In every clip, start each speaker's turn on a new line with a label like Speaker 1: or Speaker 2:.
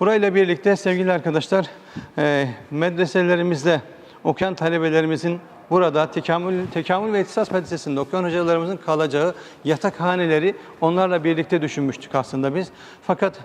Speaker 1: Burayla birlikte sevgili arkadaşlar, e, medreselerimizde okuyan talebelerimizin burada tekamül, tekamül ve ihtisas medresesinde okuyan hocalarımızın kalacağı yatakhaneleri onlarla birlikte düşünmüştük aslında biz. Fakat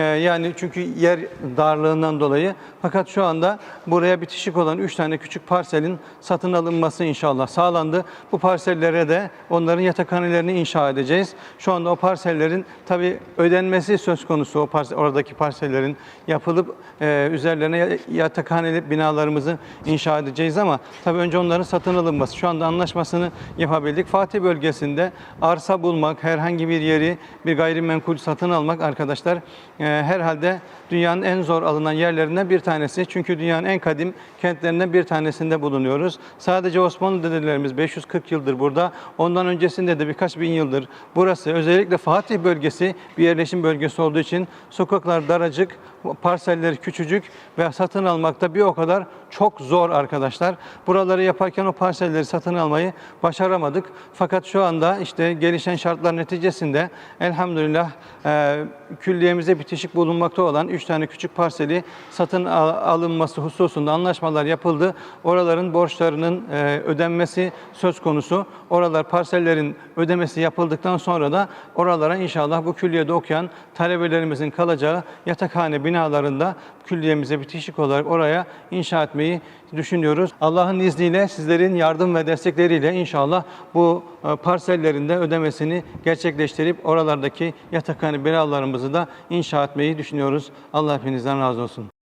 Speaker 1: yani çünkü yer darlığından dolayı fakat şu anda buraya bitişik olan 3 tane küçük parselin satın alınması inşallah sağlandı. Bu parsellere de onların yatakhanelerini inşa edeceğiz. Şu anda o parsellerin tabi ödenmesi söz konusu o parse- oradaki parsellerin yapılıp e, üzerlerine yatakhaneli binalarımızı inşa edeceğiz ama tabi önce onların satın alınması. Şu anda anlaşmasını yapabildik. Fatih bölgesinde arsa bulmak, herhangi bir yeri bir gayrimenkul satın almak arkadaşlar e, herhalde dünyanın en zor alınan yerlerinden bir tanesi. Çünkü dünyanın en kadim kentlerinden bir tanesinde bulunuyoruz. Sadece Osmanlı dedelerimiz 540 yıldır burada. Ondan öncesinde de birkaç bin yıldır burası özellikle Fatih bölgesi bir yerleşim bölgesi olduğu için sokaklar daracık, parselleri küçücük ve satın almakta bir o kadar çok zor arkadaşlar. Buraları yaparken o parselleri satın almayı başaramadık. Fakat şu anda işte gelişen şartlar neticesinde elhamdülillah e, külliyemize bitişik bulunmakta olan 3 tane küçük parseli satın al- alınması hususunda anlaşmalar yapıldı. Oraların borçlarının e, ödenmesi söz konusu. Oralar parsellerin ödemesi yapıldıktan sonra da oralara inşallah bu külliyede okuyan talebelerimizin kalacağı yatakhane binalarında külliyemize bitişik olarak oraya inşa etmeyi düşünüyoruz. Allah'ın izniyle sizlerin yardım ve destekleriyle inşallah bu e, parsellerin de ödemesini gerçekleştirip oralardaki yatakhane binalarımızı da inşa etmeyi düşünüyoruz. Allah hepinizden razı olsun.